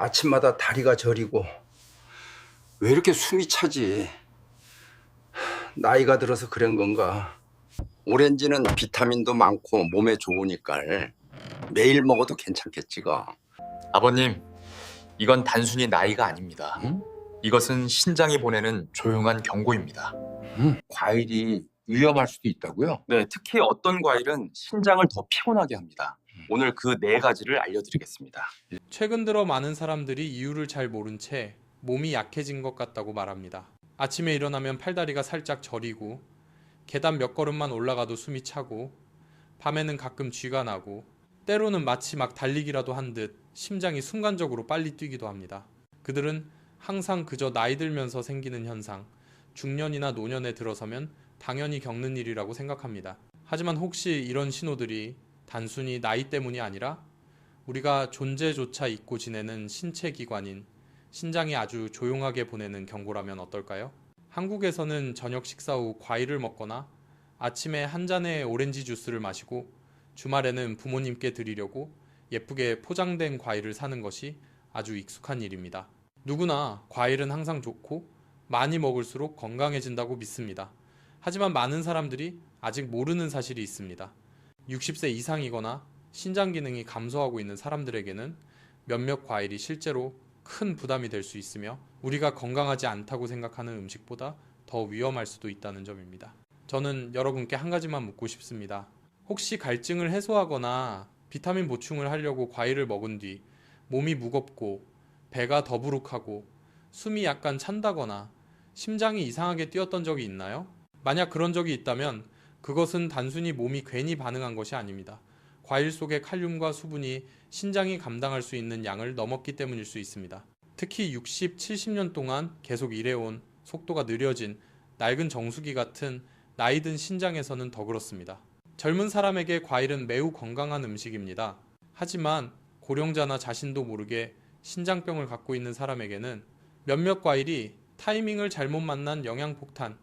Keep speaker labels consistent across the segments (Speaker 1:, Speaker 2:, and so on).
Speaker 1: 아침마다 다리가 저리고 왜 이렇게 숨이 차지? 나이가 들어서 그런 건가? 오렌지는 비타민도 많고 몸에 좋으니까 매일 먹어도 괜찮겠지가.
Speaker 2: 아버님, 이건 단순히 나이가 아닙니다.
Speaker 1: 응?
Speaker 2: 이것은 신장이 보내는 조용한 경고입니다.
Speaker 1: 과일이 위험할 수도 있다고요?
Speaker 2: 네, 특히 어떤 과일은 신장을 더 피곤하게 합니다. 오늘 그 네 가지를 알려드리겠습니다.
Speaker 3: 최근 들어 많은 사람들이 이유를 잘 모른 채 몸이 약해진 것 같다고 말합니다. 아침에 일어나면 팔다리가 살짝 저리고 계단 몇 걸음만 올라가도 숨이 차고 밤에는 가끔 쥐가 나고 때로는 마치 막 달리기라도 한 듯 심장이 순간적으로 빨리 뛰기도 합니다. 그들은 항상 그저 나이 들면서 생기는 현상, 중년이나 노년에 들어서면 당연히 겪는 일이라고 생각합니다. 하지만 혹시 이런 신호들이 단순히 나이 때문이 아니라 우리가 존재조차 잊고 지내는 신체 기관인 신장이 아주 조용하게 보내는 경고라면 어떨까요? 한국에서는 저녁 식사 후 과일을 먹거나 아침에 한 잔의 오렌지 주스를 마시고 주말에는 부모님께 드리려고 예쁘게 포장된 과일을 사는 것이 아주 익숙한 일입니다. 누구나 과일은 항상 좋고 많이 먹을수록 건강해진다고 믿습니다. 하지만 많은 사람들이 아직 모르는 사실이 있습니다. 60세 이상이거나 신장 기능이 감소하고 있는 사람들에게는 몇몇 과일이 실제로 큰 부담이 될 수 있으며 우리가 건강하지 않다고 생각하는 음식보다 더 위험할 수도 있다는 점입니다. 저는 여러분께 한 가지만 묻고 싶습니다. 혹시 갈증을 해소하거나 비타민 보충을 하려고 과일을 먹은 뒤 몸이 무겁고 배가 더부룩하고 숨이 약간 찬다거나 심장이 이상하게 뛰었던 적이 있나요? 만약 그런 적이 있다면 그것은 단순히 몸이 괜히 반응한 것이 아닙니다. 과일 속의 칼륨과 수분이 신장이 감당할 수 있는 양을 넘었기 때문일 수 있습니다. 특히 60, 70년 동안 계속 일해온 속도가 느려진 낡은 정수기 같은 나이 든 신장에서는 더 그렇습니다. 젊은 사람에게 과일은 매우 건강한 음식입니다. 하지만 고령자나 자신도 모르게 신장병을 갖고 있는 사람에게는 몇몇 과일이 타이밍을 잘못 만난 영양 폭탄,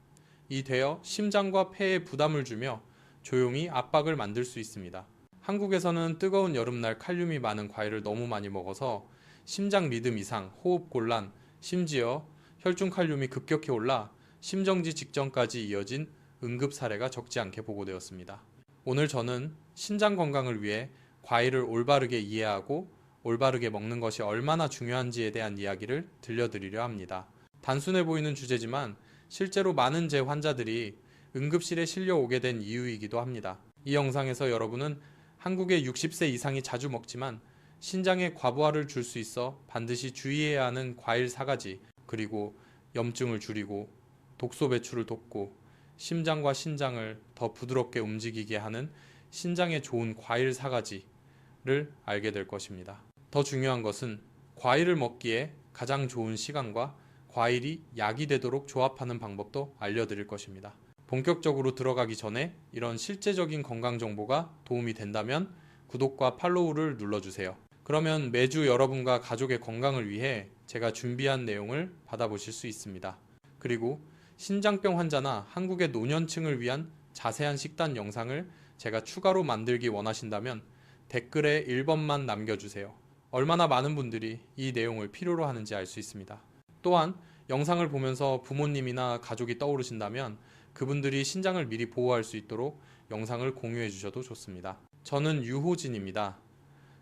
Speaker 3: 이 되어 심장과 폐에 부담을 주며 조용히 압박을 만들 수 있습니다. 한국에서는 뜨거운 여름날 칼륨이 많은 과일을 너무 많이 먹어서 심장 리듬 이상, 호흡 곤란, 심지어 혈중 칼륨이 급격히 올라 심정지 직전까지 이어진 응급 사례가 적지 않게 보고되었습니다. 오늘 저는 신장 건강을 위해 과일을 올바르게 이해하고 올바르게 먹는 것이 얼마나 중요한지에 대한 이야기를 들려드리려 합니다. 단순해 보이는 주제지만 실제로 많은 제 환자들이 응급실에 실려 오게 된 이유이기도 합니다. 이 영상에서 여러분은 한국의 60세 이상이 자주 먹지만 신장에 과부하를 줄 수 있어 반드시 주의해야 하는 과일 4가지, 그리고 염증을 줄이고 독소 배출을 돕고 심장과 신장을 더 부드럽게 움직이게 하는 신장에 좋은 과일 4가지를 알게 될 것입니다. 더 중요한 것은 과일을 먹기에 가장 좋은 시간과 과일이 약이 되도록 조합하는 방법도 알려드릴 것입니다. 본격적으로 들어가기 전에 이런 실제적인 건강 정보가 도움이 된다면 구독과 팔로우를 눌러주세요. 그러면 매주 여러분과 가족의 건강을 위해 제가 준비한 내용을 받아보실 수 있습니다. 그리고 신장병 환자나 한국의 노년층을 위한 자세한 식단 영상을 제가 추가로 만들기 원하신다면 댓글에 1번만 남겨주세요. 얼마나 많은 분들이 이 내용을 필요로 하는지 알 수 있습니다. 또한 영상을 보면서 부모님이나 가족이 떠오르신다면 그분들이 신장을 미리 보호할 수 있도록 영상을 공유해 주셔도 좋습니다. 저는 유호진입니다.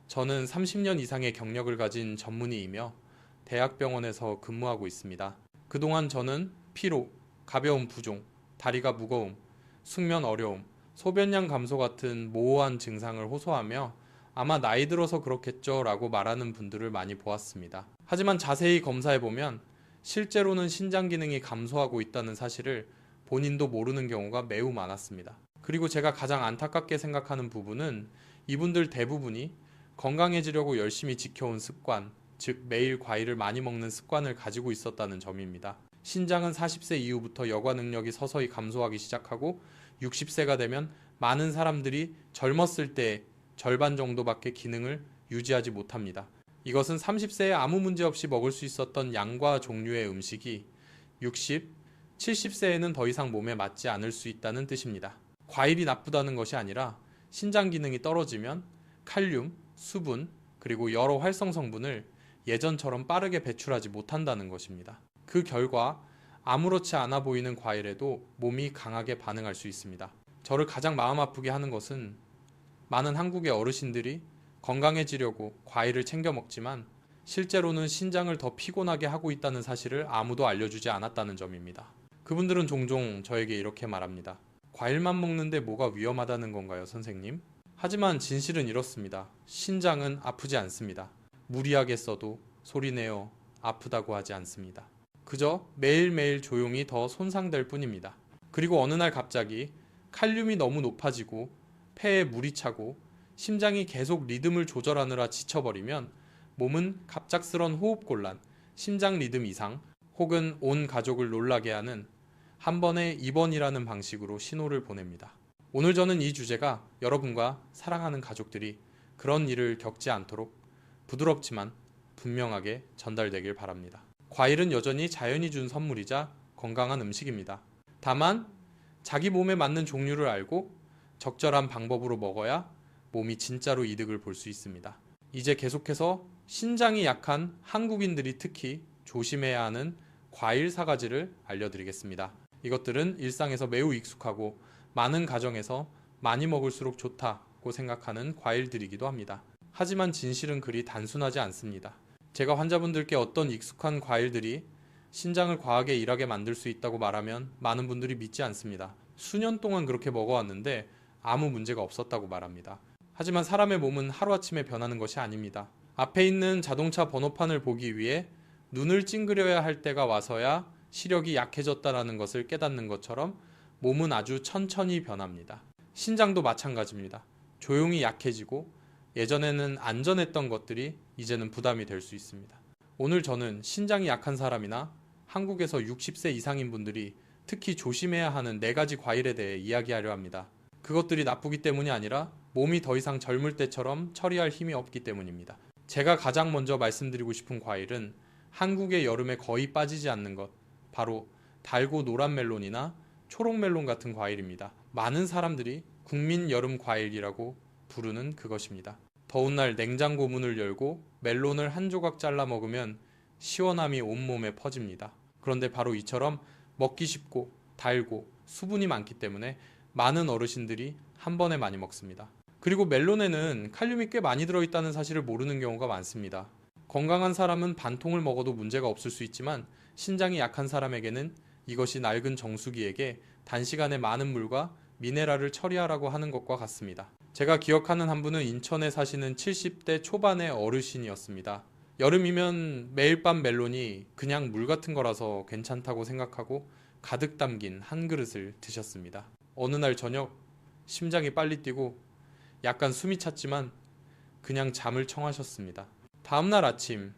Speaker 3: 저는 30년 이상의 경력을 가진 전문의이며 대학병원에서 근무하고 있습니다. 그동안 저는 피로, 가벼운 부종, 다리가 무거움, 숙면 어려움, 소변량 감소 같은 모호한 증상을 호소하며 아마 나이 들어서 그렇겠죠 라고 말하는 분들을 많이 보았습니다. 하지만 자세히 검사해 보면 실제로는 신장 기능이 감소하고 있다는 사실을 본인도 모르는 경우가 매우 많았습니다. 그리고 제가 가장 안타깝게 생각하는 부분은 이분들 대부분이 건강해지려고 열심히 지켜온 습관, 즉 매일 과일을 많이 먹는 습관을 가지고 있었다는 점입니다. 신장은 40세 이후부터 여과 능력이 서서히 감소하기 시작하고 60세가 되면 많은 사람들이 젊었을 때 절반 정도밖에 기능을 유지하지 못합니다. 이것은 30세에 아무 문제 없이 먹을 수 있었던 양과 종류의 음식이 60, 70세에는 더 이상 몸에 맞지 않을 수 있다는 뜻입니다. 과일이 나쁘다는 것이 아니라 신장 기능이 떨어지면 칼륨, 수분, 그리고 여러 활성 성분을 예전처럼 빠르게 배출하지 못한다는 것입니다. 그 결과 아무렇지 않아 보이는 과일에도 몸이 강하게 반응할 수 있습니다. 저를 가장 마음 아프게 하는 것은 많은 한국의 어르신들이 건강해지려고 과일을 챙겨 먹지만 실제로는 신장을 더 피곤하게 하고 있다는 사실을 아무도 알려주지 않았다는 점입니다. 그분들은 종종 저에게 이렇게 말합니다. 과일만 먹는데 뭐가 위험하다는 건가요, 선생님? 하지만 진실은 이렇습니다. 신장은 아프지 않습니다. 무리하게 써도 소리내어 아프다고 하지 않습니다. 그저 매일매일 조용히 더 손상될 뿐입니다. 그리고 어느 날 갑자기 칼륨이 너무 높아지고 폐에 물이 차고 심장이 계속 리듬을 조절하느라 지쳐버리면 몸은 갑작스런 호흡곤란, 심장 리듬 이상 혹은 온 가족을 놀라게 하는 한 번의 입원이라는 방식으로 신호를 보냅니다. 오늘 저는 이 주제가 여러분과 사랑하는 가족들이 그런 일을 겪지 않도록 부드럽지만 분명하게 전달되길 바랍니다. 과일은 여전히 자연이 준 선물이자 건강한 음식입니다. 다만 자기 몸에 맞는 종류를 알고 적절한 방법으로 먹어야 몸이 진짜로 이득을 볼 수 있습니다. 이제 계속해서 신장이 약한 한국인들이 특히 조심해야 하는 과일 사 가지를 알려드리겠습니다. 이것들은 일상에서 매우 익숙하고 많은 가정에서 많이 먹을수록 좋다고 생각하는 과일들이기도 합니다. 하지만 진실은 그리 단순하지 않습니다. 제가 환자분들께 어떤 익숙한 과일들이 신장을 과하게 일하게 만들 수 있다고 말하면 많은 분들이 믿지 않습니다. 수년 동안 그렇게 먹어왔는데 아무 문제가 없었다고 말합니다. 하지만 사람의 몸은 하루아침에 변하는 것이 아닙니다. 앞에 있는 자동차 번호판을 보기 위해 눈을 찡그려야 할 때가 와서야 시력이 약해졌다라는 것을 깨닫는 것처럼 몸은 아주 천천히 변합니다. 신장도 마찬가지입니다. 조용히 약해지고 예전에는 안전했던 것들이 이제는 부담이 될 수 있습니다. 오늘 저는 신장이 약한 사람이나 한국에서 60세 이상인 분들이 특히 조심해야 하는 네 가지 과일에 대해 이야기하려 합니다. 그것들이 나쁘기 때문이 아니라 몸이 더 이상 젊을 때처럼 처리할 힘이 없기 때문입니다. 제가 가장 먼저 말씀드리고 싶은 과일은 한국의 여름에 거의 빠지지 않는 것, 바로 달고 노란 멜론이나 초록 멜론 같은 과일입니다. 많은 사람들이 국민 여름 과일이라고 부르는 그것입니다. 더운 날 냉장고 문을 열고 멜론을 한 조각 잘라 먹으면 시원함이 온몸에 퍼집니다. 그런데 바로 이처럼 먹기 쉽고 달고 수분이 많기 때문에 많은 어르신들이 한 번에 많이 먹습니다. 그리고 멜론에는 칼륨이 꽤 많이 들어있다는 사실을 모르는 경우가 많습니다. 건강한 사람은 반통을 먹어도 문제가 없을 수 있지만 신장이 약한 사람에게는 이것이 낡은 정수기에게 단시간에 많은 물과 미네랄을 처리하라고 하는 것과 같습니다. 제가 기억하는 한 분은 인천에 사시는 70대 초반의 어르신이었습니다. 여름이면 매일 밤 멜론이 그냥 물 같은 거라서 괜찮다고 생각하고 가득 담긴 한 그릇을 드셨습니다. 어느 날 저녁 심장이 빨리 뛰고 약간 숨이 찼지만 그냥 잠을 청하셨습니다. 다음 날 아침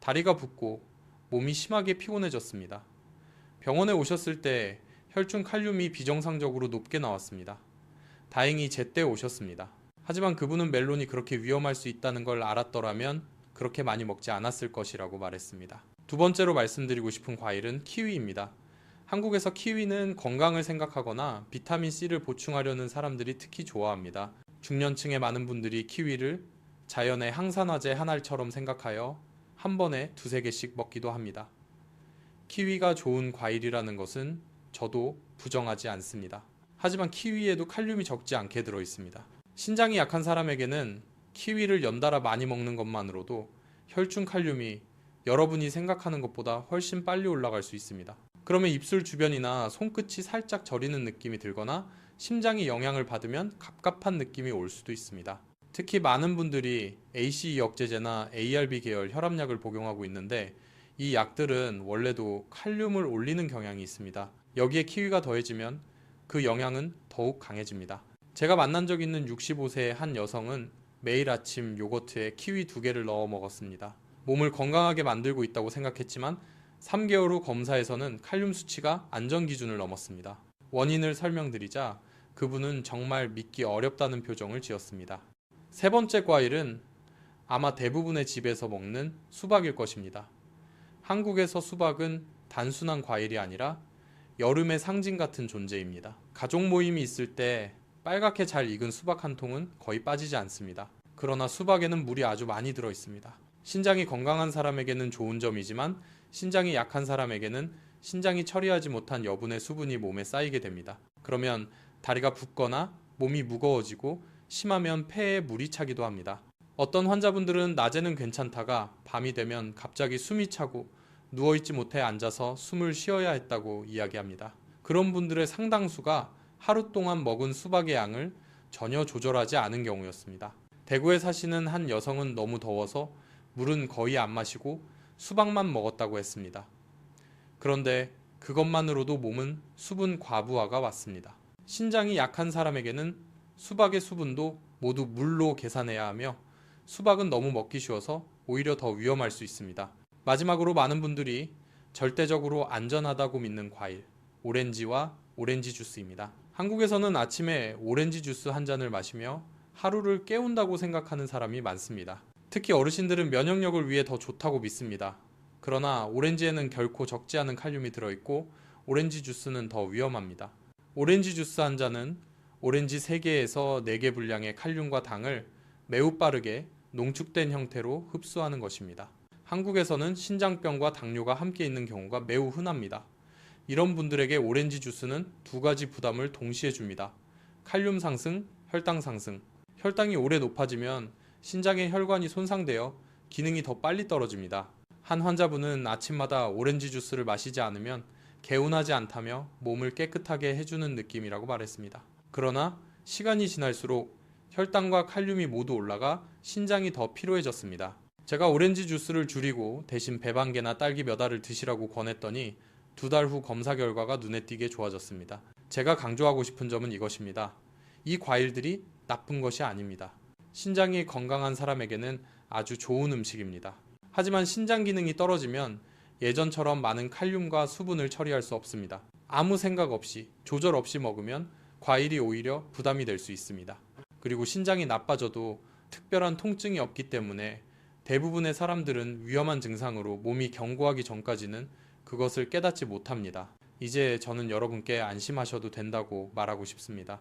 Speaker 3: 다리가 붓고 몸이 심하게 피곤해졌습니다. 병원에 오셨을 때 혈중 칼륨이 비정상적으로 높게 나왔습니다. 다행히 제때 오셨습니다. 하지만 그분은 멜론이 그렇게 위험할 수 있다는 걸 알았더라면 그렇게 많이 먹지 않았을 것이라고 말했습니다. 두 번째로 말씀드리고 싶은 과일은 키위입니다. 한국에서 키위는 건강을 생각하거나 비타민 C를 보충하려는 사람들이 특히 좋아합니다. 중년층의 많은 분들이 키위를 자연의 항산화제 한 알처럼 생각하여 한 번에 두세 개씩 먹기도 합니다. 키위가 좋은 과일이라는 것은 저도 부정하지 않습니다. 하지만 키위에도 칼륨이 적지 않게 들어 있습니다. 신장이 약한 사람에게는 키위를 연달아 많이 먹는 것만으로도 혈중 칼륨이 여러분이 생각하는 것보다 훨씬 빨리 올라갈 수 있습니다. 그러면 입술 주변이나 손끝이 살짝 저리는 느낌이 들거나 심장이 영향을 받으면 갑갑한 느낌이 올 수도 있습니다. 특히 많은 분들이 ACE 억제제나 ARB 계열 혈압약을 복용하고 있는데 이 약들은 원래도 칼륨을 올리는 경향이 있습니다. 여기에 키위가 더해지면 그 영향은 더욱 강해집니다. 제가 만난 적 있는 65세의 한 여성은 매일 아침 요거트에 키위 두 개를 넣어 먹었습니다. 몸을 건강하게 만들고 있다고 생각했지만 3개월 후 검사에서는 칼륨 수치가 안전 기준을 넘었습니다. 원인을 설명드리자 그분은 정말 믿기 어렵다는 표정을 지었습니다. 세 번째 과일은 아마 대부분의 집에서 먹는 수박일 것입니다. 한국에서 수박은 단순한 과일이 아니라 여름의 상징 같은 존재입니다. 가족 모임이 있을 때 빨갛게 잘 익은 수박 한 통은 거의 빠지지 않습니다. 그러나 수박에는 물이 아주 많이 들어 있습니다. 신장이 건강한 사람에게는 좋은 점이지만 신장이 약한 사람에게는 신장이 처리하지 못한 여분의 수분이 몸에 쌓이게 됩니다. 그러면 다리가 붓거나 몸이 무거워지고 심하면 폐에 물이 차기도 합니다. 어떤 환자분들은 낮에는 괜찮다가 밤이 되면 갑자기 숨이 차고 누워있지 못해 앉아서 숨을 쉬어야 했다고 이야기합니다. 그런 분들의 상당수가 하루 동안 먹은 수박의 양을 전혀 조절하지 않은 경우였습니다. 대구에 사시는 한 여성은 너무 더워서 물은 거의 안 마시고 수박만 먹었다고 했습니다. 그런데 그것만으로도 몸은 수분 과부하가 왔습니다. 신장이 약한 사람에게는 수박의 수분도 모두 물로 계산해야 하며 수박은 너무 먹기 쉬워서 오히려 더 위험할 수 있습니다. 마지막으로 많은 분들이 절대적으로 안전하다고 믿는 과일, 오렌지와 오렌지 주스입니다. 한국에서는 아침에 오렌지 주스 한 잔을 마시며 하루를 깨운다고 생각하는 사람이 많습니다. 특히 어르신들은 면역력을 위해 더 좋다고 믿습니다. 그러나 오렌지에는 결코 적지 않은 칼륨이 들어있고 오렌지 주스는 더 위험합니다. 오렌지 주스 한 잔은 오렌지 3개에서 4개 분량의 칼륨과 당을 매우 빠르게 농축된 형태로 흡수하는 것입니다. 한국에서는 신장병과 당뇨가 함께 있는 경우가 매우 흔합니다. 이런 분들에게 오렌지 주스는 두 가지 부담을 동시에 줍니다. 칼륨 상승, 혈당 상승. 혈당이 오래 높아지면 신장의 혈관이 손상되어 기능이 더 빨리 떨어집니다. 한 환자분은 아침마다 오렌지 주스를 마시지 않으면 개운하지 않다며 몸을 깨끗하게 해주는 느낌이라고 말했습니다. 그러나 시간이 지날수록 혈당과 칼륨이 모두 올라가 신장이 더 피로해졌습니다. 제가 오렌지 주스를 줄이고 대신 배방개나 딸기 몇 알을 드시라고 권했더니 두 달 후 검사 결과가 눈에 띄게 좋아졌습니다. 제가 강조하고 싶은 점은 이것입니다. 이 과일들이 나쁜 것이 아닙니다. 신장이 건강한 사람에게는 아주 좋은 음식입니다. 하지만 신장 기능이 떨어지면 예전처럼 많은 칼륨과 수분을 처리할 수 없습니다. 아무 생각 없이 조절 없이 먹으면 과일이 오히려 부담이 될 수 있습니다. 그리고 신장이 나빠져도 특별한 통증이 없기 때문에 대부분의 사람들은 위험한 증상으로 몸이 경고하기 전까지는 그것을 깨닫지 못합니다. 이제 저는 여러분께 안심하셔도 된다고 말하고 싶습니다.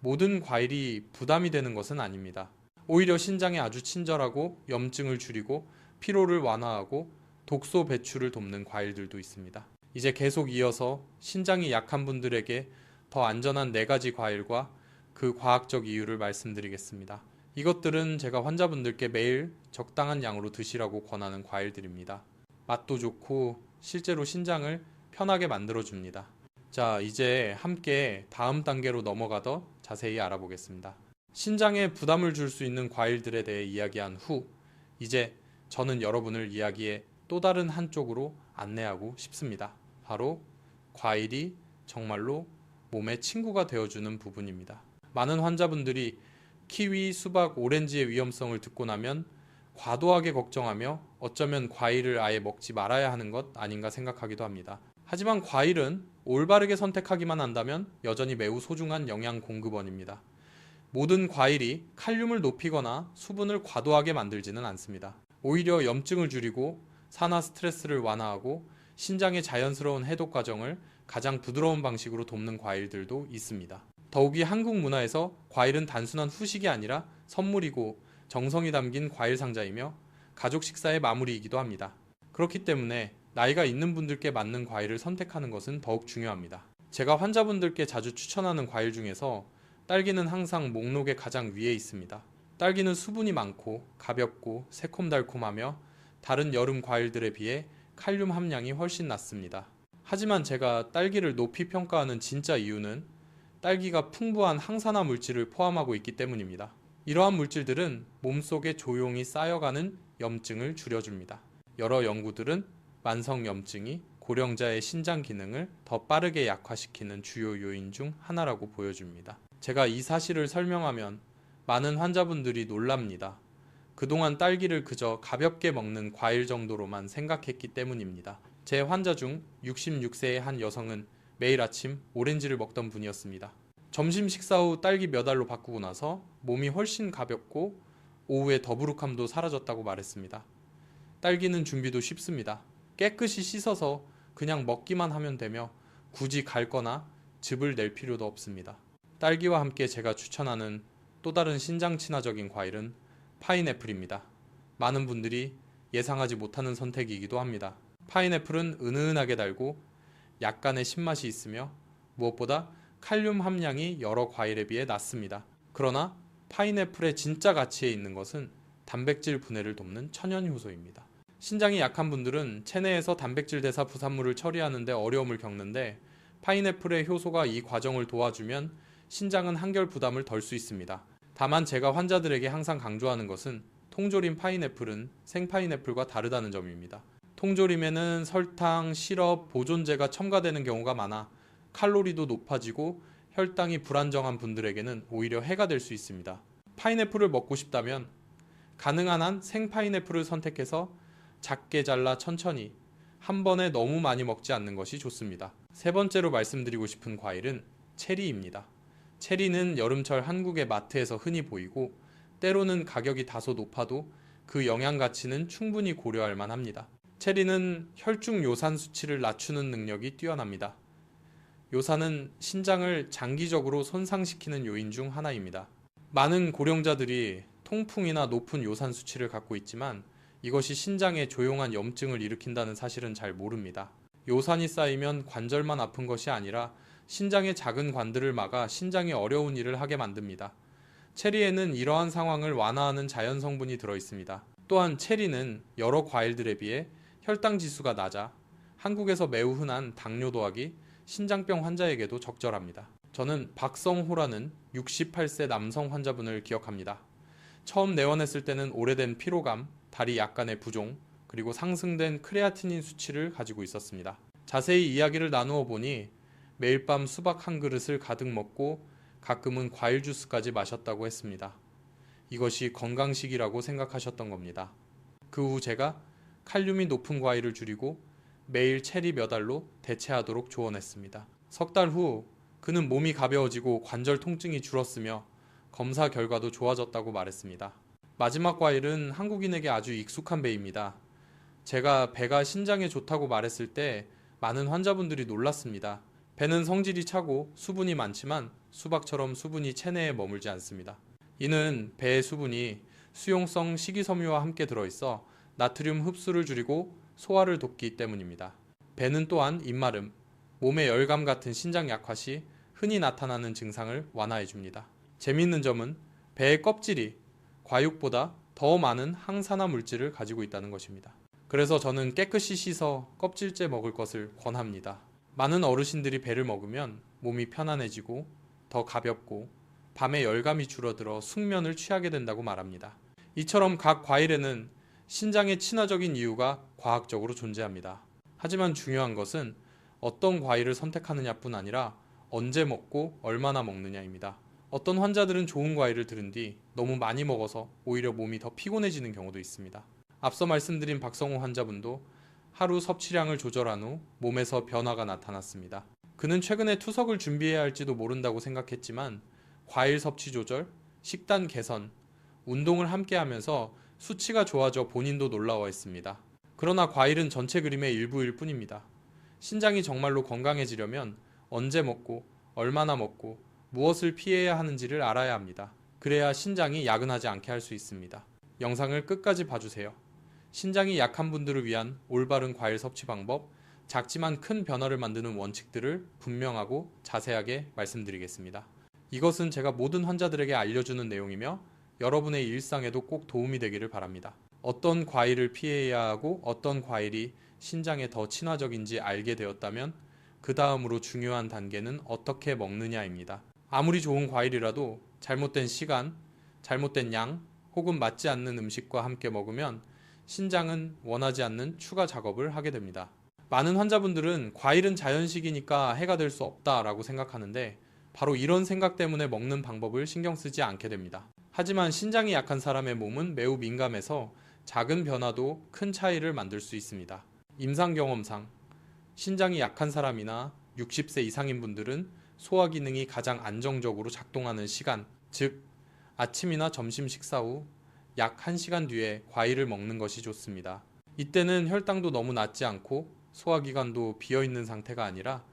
Speaker 3: 모든 과일이 부담이 되는 것은 아닙니다. 오히려 신장에 아주 친절하고 염증을 줄이고 피로를 완화하고 독소 배출을 돕는 과일들도 있습니다. 이제 계속 이어서 신장이 약한 분들에게 더 안전한 네 가지 과일과 그 과학적 이유를 말씀드리겠습니다. 이것들은 제가 환자분들께 매일 적당한 양으로 드시라고 권하는 과일들입니다. 맛도 좋고 실제로 신장을 편하게 만들어 줍니다. 자, 이제 함께 다음 단계로 넘어가더 자세히 알아보겠습니다. 신장에 부담을 줄 수 있는 과일들에 대해 이야기한 후, 이제 저는 여러분을 이야기의 또 다른 한쪽으로 안내하고 싶습니다. 바로 과일이 정말로 몸의 친구가 되어주는 부분입니다. 많은 환자분들이 키위, 수박, 오렌지의 위험성을 듣고 나면 과도하게 걱정하며 어쩌면 과일을 아예 먹지 말아야 하는 것 아닌가 생각하기도 합니다. 하지만 과일은 올바르게 선택하기만 한다면 여전히 매우 소중한 영양 공급원입니다. 모든 과일이 칼륨을 높이거나 수분을 과도하게 만들지는 않습니다. 오히려 염증을 줄이고 산화 스트레스를 완화하고 신장의 자연스러운 해독 과정을 가장 부드러운 방식으로 돕는 과일들도 있습니다. 더욱이 한국 문화에서 과일은 단순한 후식이 아니라 선물이고 정성이 담긴 과일 상자이며 가족 식사의 마무리이기도 합니다. 그렇기 때문에 나이가 있는 분들께 맞는 과일을 선택하는 것은 더욱 중요합니다. 제가 환자분들께 자주 추천하는 과일 중에서 딸기는 항상 목록의 가장 위에 있습니다. 딸기는 수분이 많고 가볍고 새콤달콤하며 다른 여름 과일들에 비해 칼륨 함량이 훨씬 낮습니다. 하지만 제가 딸기를 높이 평가하는 진짜 이유는 딸기가 풍부한 항산화 물질을 포함하고 있기 때문입니다. 이러한 물질들은 몸속에 조용히 쌓여가는 염증을 줄여줍니다. 여러 연구들은 만성 염증이 고령자의 신장 기능을 더 빠르게 약화시키는 주요 요인 중 하나라고 보여줍니다. 제가 이 사실을 설명하면 많은 환자분들이 놀랍니다. 그동안 딸기를 그저 가볍게 먹는 과일 정도로만 생각했기 때문입니다. 제 환자 중 66세의 한 여성은 매일 아침 오렌지를 먹던 분이었습니다. 점심 식사 후 딸기 몇 알로 바꾸고 나서 몸이 훨씬 가볍고 오후에 더부룩함도 사라졌다고 말했습니다. 딸기는 준비도 쉽습니다. 깨끗이 씻어서 그냥 먹기만 하면 되며 굳이 갈거나 즙을 낼 필요도 없습니다. 딸기와 함께 제가 추천하는 또 다른 신장 친화적인 과일은 파인애플입니다. 많은 분들이 예상하지 못하는 선택이기도 합니다. 파인애플은 은은하게 달고 약간의 신맛이 있으며 무엇보다 칼륨 함량이 여러 과일에 비해 낮습니다. 그러나 파인애플의 진짜 가치에 있는 것은 단백질 분해를 돕는 천연 효소입니다. 신장이 약한 분들은 체내에서 단백질 대사 부산물을 처리하는데 어려움을 겪는데 파인애플의 효소가 이 과정을 도와주면 신장은 한결 부담을 덜 수 있습니다. 다만 제가 환자들에게 항상 강조하는 것은 통조림 파인애플은 생 파인애플과 다르다는 점입니다. 통조림에는 설탕, 시럽, 보존제가 첨가되는 경우가 많아 칼로리도 높아지고 혈당이 불안정한 분들에게는 오히려 해가 될 수 있습니다. 파인애플을 먹고 싶다면 가능한 한 생 파인애플을 선택해서 작게 잘라 천천히 한 번에 너무 많이 먹지 않는 것이 좋습니다. 세 번째로 말씀드리고 싶은 과일은 체리입니다. 체리는 여름철 한국의 마트에서 흔히 보이고 때로는 가격이 다소 높아도 그 영양 가치는 충분히 고려할 만합니다. 체리는 혈중 요산 수치를 낮추는 능력이 뛰어납니다. 요산은 신장을 장기적으로 손상시키는 요인 중 하나입니다. 많은 고령자들이 통풍이나 높은 요산 수치를 갖고 있지만 이것이 신장에 조용한 염증을 일으킨다는 사실은 잘 모릅니다. 요산이 쌓이면 관절만 아픈 것이 아니라 신장의 작은 관들을 막아 신장이 어려운 일을 하게 만듭니다. 체리에는 이러한 상황을 완화하는 자연 성분이 들어 있습니다. 또한 체리는 여러 과일들에 비해 혈당 지수가 낮아 한국에서 매우 흔한 당뇨 도하기, 신장병 환자에게도 적절합니다. 저는 박성호라는 68세 남성 환자분을 기억합니다. 처음 내원했을 때는 오래된 피로감, 다리 약간의 부종, 그리고 상승된 크레아티닌 수치를 가지고 있었습니다. 자세히 이야기를 나누어 보니 매일 밤 수박 한 그릇을 가득 먹고 가끔은 과일 주스까지 마셨다고 했습니다. 이것이 건강식이라고 생각하셨던 겁니다. 그 후 제가 칼륨이 높은 과일을 줄이고 매일 체리 몇 알로 대체하도록 조언했습니다. 석 달 후 그는 몸이 가벼워지고 관절 통증이 줄었으며 검사 결과도 좋아졌다고 말했습니다. 마지막 과일은 한국인에게 아주 익숙한 배입니다. 제가 배가 신장에 좋다고 말했을 때 많은 환자분들이 놀랐습니다. 배는 성질이 차고 수분이 많지만 수박처럼 수분이 체내에 머물지 않습니다. 이는 배의 수분이 수용성 식이섬유와 함께 들어있어 나트륨 흡수를 줄이고 소화를 돕기 때문입니다. 배는 또한 입마름, 몸의 열감 같은 신장 약화 시 흔히 나타나는 증상을 완화해 줍니다. 재미있는 점은 배의 껍질이 과육보다 더 많은 항산화 물질을 가지고 있다는 것입니다. 그래서 저는 깨끗이 씻어 껍질째 먹을 것을 권합니다. 많은 어르신들이 배를 먹으면 몸이 편안해지고 더 가볍고 밤에 열감이 줄어들어 숙면을 취하게 된다고 말합니다. 이처럼 각 과일에는 신장에 친화적인 이유가 과학적으로 존재합니다. 하지만 중요한 것은 어떤 과일을 선택하느냐뿐 아니라 언제 먹고 얼마나 먹느냐입니다. 어떤 환자들은 좋은 과일을 들은 뒤 너무 많이 먹어서 오히려 몸이 더 피곤해지는 경우도 있습니다. 앞서 말씀드린 박성호 환자분도 하루 섭취량을 조절한 후 몸에서 변화가 나타났습니다. 그는 최근에 투석을 준비해야 할지도 모른다고 생각했지만 과일 섭취 조절, 식단 개선, 운동을 함께 하면서 수치가 좋아져 본인도 놀라워했습니다. 그러나 과일은 전체 그림의 일부일 뿐입니다. 신장이 정말로 건강해지려면 언제 먹고 얼마나 먹고 무엇을 피해야 하는지를 알아야 합니다. 그래야 신장이 야근하지 않게 할 수 있습니다. 영상을 끝까지 봐주세요. 신장이 약한 분들을 위한 올바른 과일 섭취 방법, 작지만 큰 변화를 만드는 원칙들을 분명하고 자세하게 말씀드리겠습니다. 이것은 제가 모든 환자들에게 알려주는 내용이며 여러분의 일상에도 꼭 도움이 되기를 바랍니다. 어떤 과일을 피해야 하고 어떤 과일이 신장에 더 친화적인지 알게 되었다면 그 다음으로 중요한 단계는 어떻게 먹느냐입니다. 아무리 좋은 과일이라도 잘못된 시간, 잘못된 양, 혹은 맞지 않는 음식과 함께 먹으면 신장은 원하지 않는 추가 작업을 하게 됩니다. 많은 환자분들은 과일은 자연식이니까 해가 될 수 없다라고 생각하는데 바로 이런 생각 때문에 먹는 방법을 신경 쓰지 않게 됩니다. 하지만 신장이 약한 사람의 몸은 매우 민감해서 작은 변화도 큰 차이를 만들 수 있습니다. 임상 경험상 신장이 약한 사람이나 60세 이상인 분들은 소화 기능이 가장 안정적으로 작동하는 시간, 즉 아침이나 점심 식사 후 약 1시간 뒤에 과일을 먹는 것이 좋습니다. 이때는 혈당도 너무 낮지 않고 소화기관도 비어 있는 상태가 아니라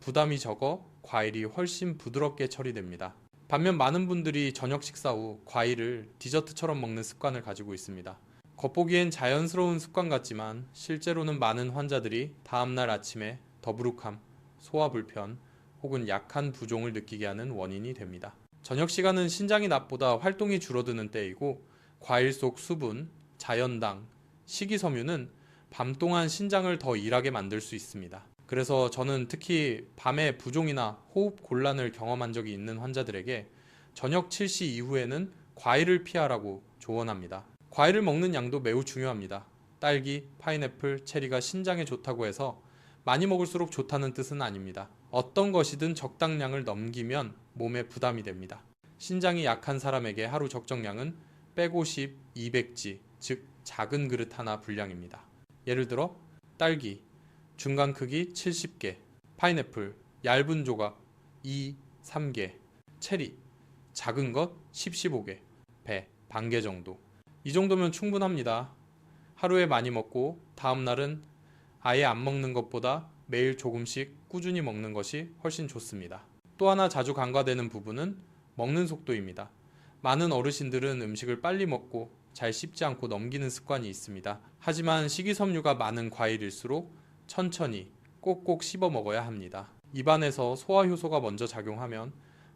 Speaker 3: 부담이 적어 과일이 훨씬 부드럽게 처리됩니다. 반면 많은 분들이 저녁 식사 후 과일을 디저트처럼 먹는 습관을 가지고 있습니다. 겉보기엔 자연스러운 습관 같지만 실제로는 많은 환자들이 다음날 아침에 더부룩함, 소화 불편 혹은 약한 부종을 느끼게 하는 원인이 됩니다. 저녁 시간은 신장이 낮보다 활동이 줄어드는 때이고 과일 속 수분, 자연당, 식이섬유는 밤 동안 신장을 더 일하게 만들 수 있습니다. 그래서 저는 특히 밤에 부종이나 호흡 곤란을 경험한 적이 있는 환자들에게 저녁 7시 이후에는 과일을 피하라고 조언합니다. 과일을 먹는 양도 매우 중요합니다. 딸기, 파인애플, 체리가 신장에 좋다고 해서 많이 먹을수록 좋다는 뜻은 아닙니다. 어떤 것이든 적당량을 넘기면 몸에 부담이 됩니다. 신장이 약한 사람에게 하루 적정량은 150, 200지, 즉 작은 그릇 하나 분량입니다. 예를 들어 딸기 중간 크기 70개, 파인애플 얇은 조각 2, 3개, 체리 작은 것 10, 15개, 배 반 개 정도. 이 정도면 충분합니다. 하루에 많이 먹고 다음 날은 아예 안 먹는 것보다 매일 조금씩 꾸준히 먹는 것이 훨씬 좋습니다. 또 하나 자주 간과되는 부분은 먹는 속도입니다. 많은 어르신들은 음식을 빨리 먹고 잘 씹지 않고 넘기는 습관이 있습니다. 하지만 식이섬유가 많은 과일일수록 천천히 꼭꼭 씹어 먹어야 합니다. 입안에서 소화 효소가 먼저 작용하면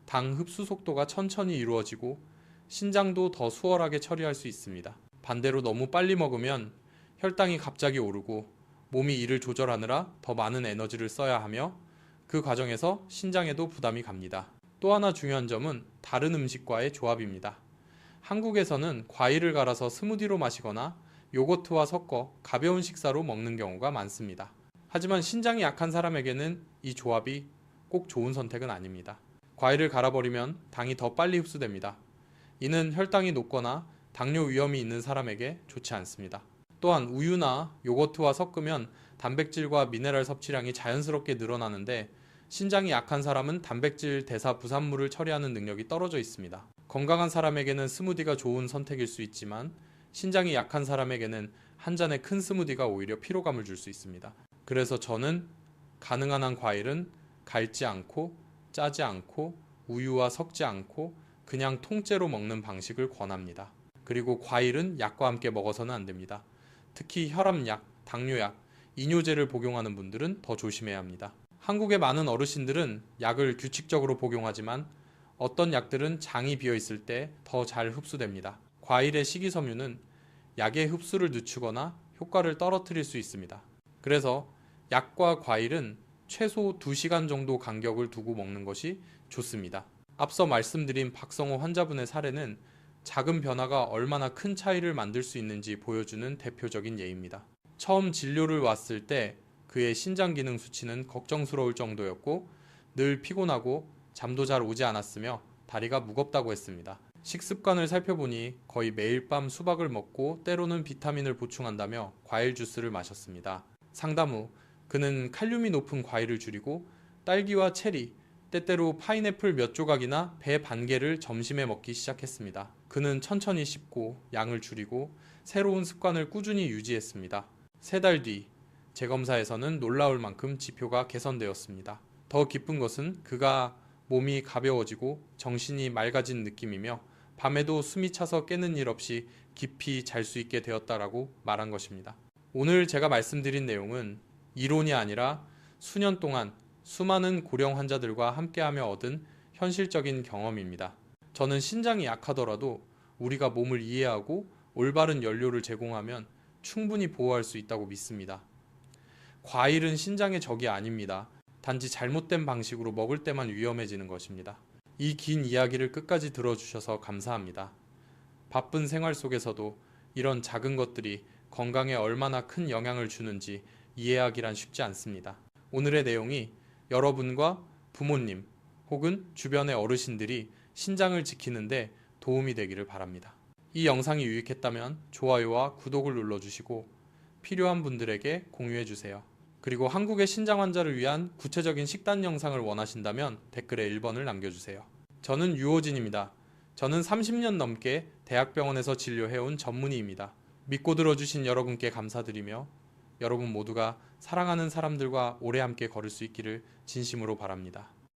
Speaker 3: 당 흡수 속도가 천천히 이루어지고 신장도 더 수월하게 처리할 수 있습니다. 반대로 너무 빨리 먹으면 혈당이 갑자기 오르고 몸이 이를 조절하느라 더 많은 에너지를 써야 하며 그 과정에서 신장에도 부담이 갑니다. 또 하나 중요한 점은 다른 음식과의 조합입니다. 한국에서는 과일을 갈아서 스무디로 마시거나 요거트와 섞어 가벼운 식사로 먹는 경우가 많습니다. 하지만 신장이 약한 사람에게는 이 조합이 꼭 좋은 선택은 아닙니다. 과일을 갈아버리면 당이 더 빨리 흡수됩니다. 이는 혈당이 높거나 당뇨 위험이 있는 사람에게 좋지 않습니다. 또한 우유나 요거트와 섞으면 단백질과 미네랄 섭취량이 자연스럽게 늘어나는데 신장이 약한 사람은 단백질 대사 부산물을 처리하는 능력이 떨어져 있습니다. 건강한 사람에게는 스무디가 좋은 선택일 수 있지만 신장이 약한 사람에게는 한 잔의 큰 스무디가 오히려 피로감을 줄 수 있습니다. 그래서 저는 가능한 한 과일은 갈지 않고 짜지 않고 우유와 섞지 않고 그냥 통째로 먹는 방식을 권합니다. 그리고 과일은 약과 함께 먹어서는 안 됩니다. 특히 혈압약, 당뇨약, 이뇨제를 복용하는 분들은 더 조심해야 합니다. 한국의 많은 어르신들은 약을 규칙적으로 복용하지만 어떤 약들은 장이 비어 있을 때 더 잘 흡수됩니다. 과일의 식이섬유는 약의 흡수를 늦추거나 효과를 떨어뜨릴 수 있습니다. 그래서 약과 과일은 최소 2시간 정도 간격을 두고 먹는 것이 좋습니다. 앞서 말씀드린 박성호 환자분의 사례는 작은 변화가 얼마나 큰 차이를 만들 수 있는지 보여주는 대표적인 예입니다. 처음 진료를 왔을 때 그의 신장 기능 수치는 걱정스러울 정도였고 늘 피곤하고 잠도 잘 오지 않았으며 다리가 무겁다고 했습니다. 식습관을 살펴보니 거의 매일 밤 수박을 먹고 때로는 비타민을 보충한다며 과일 주스를 마셨습니다. 상담 후 그는 칼륨이 높은 과일을 줄이고 딸기와 체리, 때때로 파인애플 몇 조각이나 배 반 개를 점심에 먹기 시작했습니다. 그는 천천히 씹고 양을 줄이고 새로운 습관을 꾸준히 유지했습니다. 세 달 뒤 재검사에서는 놀라울 만큼 지표가 개선되었습니다. 더 기쁜 것은 그가 몸이 가벼워지고 정신이 맑아진 느낌이며 밤에도 숨이 차서 깨는 일 없이 깊이 잘 수 있게 되었다라고 말한 것입니다. 오늘 제가 말씀드린 내용은 이론이 아니라 수년 동안 수많은 고령 환자들과 함께하며 얻은 현실적인 경험입니다. 저는 신장이 약하더라도 우리가 몸을 이해하고 올바른 연료를 제공하면 충분히 보호할 수 있다고 믿습니다. 과일은 신장의 적이 아닙니다. 단지 잘못된 방식으로 먹을 때만 위험해지는 것입니다. 이 긴 이야기를 끝까지 들어주셔서 감사합니다. 바쁜 생활 속에서도 이런 작은 것들이 건강에 얼마나 큰 영향을 주는지 이해하기란 쉽지 않습니다. 오늘의 내용이 여러분과 부모님 혹은 주변의 어르신들이 신장을 지키는데 도움이 되기를 바랍니다. 이 영상이 유익했다면 좋아요와 구독을 눌러주시고 필요한 분들에게 공유해주세요. 그리고 한국의 신장 환자를 위한 구체적인 식단 영상을 원하신다면 댓글에 1번을 남겨주세요. 저는 유호진입니다. 저는 30년 넘게 대학병원에서 진료해온 전문의입니다. 믿고 들어주신 여러분께 감사드리며 여러분 모두가 사랑하는 사람들과 오래 함께 걸을 수 있기를 진심으로 바랍니다.